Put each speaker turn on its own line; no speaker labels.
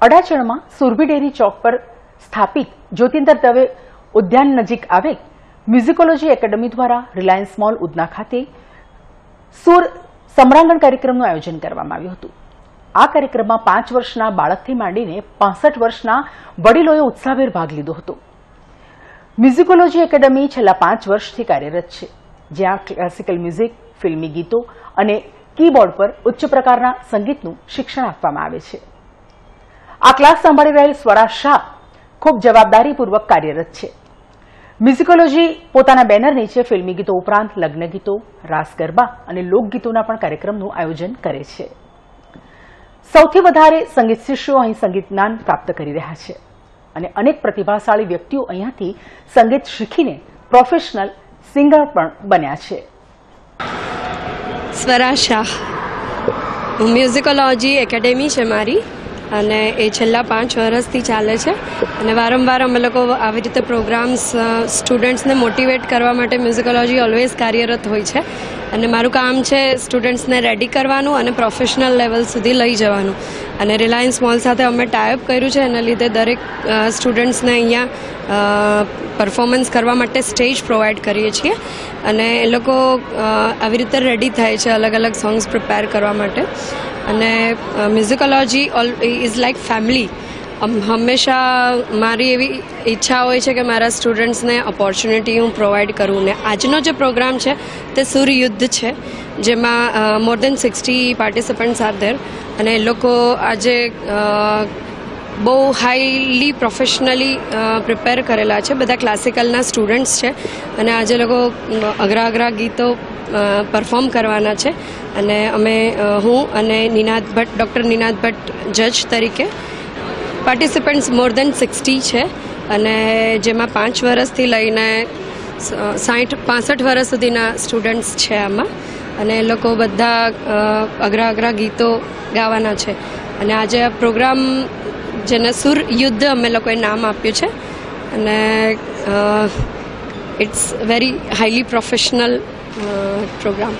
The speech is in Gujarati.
અડાચણમાં સુરભી ડેરી ચોક પર સ્થાપિત જ્યોતિંદર દવે ઉદ્યાન નજીક આવેલ મ્યુઝિકોલોજી એકેડમી દ્વારા રિલાયન્સ મોલ ઉદના ખાતે સુર સમરાંગણ કાર્યક્રમનું આયોજન કરવામાં આવ્યું હતું. આ કાર્યક્રમમાં પાંચ વર્ષના બાળકથી માંડીને પાસઠ વર્ષના વડીલોએ ઉત્સાહભેર ભાગ લીધો હતો. મ્યુઝિકોલોજી એકેડમી છેલ્લા પાંચ વર્ષથી કાર્યરત છે, જ્યાં ક્લાસિકલ મ્યુઝિક, ફિલ્મી ગીતો અને કીબોર્ડ પર ઉચ્ચ પ્રકારના સંગીતનું શિક્ષણ આપવામાં આવે છે. આ ક્લાસ સંભાળી રહેલ સ્વરા શાહ ખૂબ જવાબદારીપૂર્વક કાર્યરત છે. મ્યુઝિકોલોજી પોતાના બેનર નીચે ફિલ્મી ગીતો ઉપરાંત લગ્ન ગીતો, રાસ ગરબા અને લોકગીતોના પણ કાર્યક્રમનું આયોજન કરે છે. સૌથી વધારે સંગીત શિષ્યો અહીં સંગીત જ્ઞાન પ્રાપ્ત કરી રહ્યા છે અને અનેક પ્રતિભાશાળી વ્યક્તિઓ અહીંયાથી સંગીત શીખીને પ્રોફેશનલ સિંગર પણ બન્યા છે.
સ્વરા શાહ. મ્યુઝિકોલોજી એકેડેમી છે મારી. અને એ છેલ્લા પાંચ વર્ષથી ચાલે છે. અને વારંવાર અમે લોકો આવી રીતે પ્રોગ્રામ્સ સ્ટુડન્ટ્સને મોટિવેટ કરવા માટે મ્યુઝિકોલોજી ઓલવેઝ કાર્યરત હોય છે. અને મારું કામ છે સ્ટુડન્ટ્સને રેડી કરવાનું અને પ્રોફેશનલ લેવલ સુધી લઈ જવાનું. અને રિલાયન્સ મોલ સાથે અમે ટાઈઅપ કર્યું છે, એના લીધે દરેક સ્ટુડન્ટ્સને અહીંયા પરફોર્મન્સ કરવા માટે સ્ટેજ પ્રોવાઈડ કરીએ છીએ. અને એ લોકો આવી રીતે રેડી થાય છે અલગ અલગ સોંગ્સ પ્રિપેર કરવા માટે. અને musicology all is like family હંમેશા મારી એવી ઈચ્છા હોય છે કે મારા સ્ટુડન્ટ્સને ઓપોર્ચ્યુનિટી હું પ્રોવાઈડ કરું ને આજનો જે પ્રોગ્રામ છે તે સૂર્યયુદ્ધ છે, જેમાં more than sixty participants are there અને લોકો આજે બહુ હાઈલી પ્રોફેશનલી પ્રિપેર કરેલા છે, બધા ક્લાસિકલના સ્ટુડન્ટ્સ છે અને આજે લોકો અઘરા અઘરા ગીતો પરફોર્મ કરવાના છે અને અમે હું અને નિનાદ ભટ્ટ ડૉક્ટર નિનાદ ભટ્ટ જજ તરીકે પાર્ટિસિપન્ટ્સ મોર દેન સિક્સટી છે. અને જેમાં પાંચ વર્ષથી લઈને સાઠ પાસઠ વર્ષ સુધીના સ્ટુડન્ટ્સ છે આમાં. અને એ લોકો બધા અઘરા અઘરા ગીતો ગાવાના છે. અને આજે આ પ્રોગ્રામ જેને સુર યુદ્ધ અમે લોકોએ નામ આપ્યું છે. અને it's very highly professional programme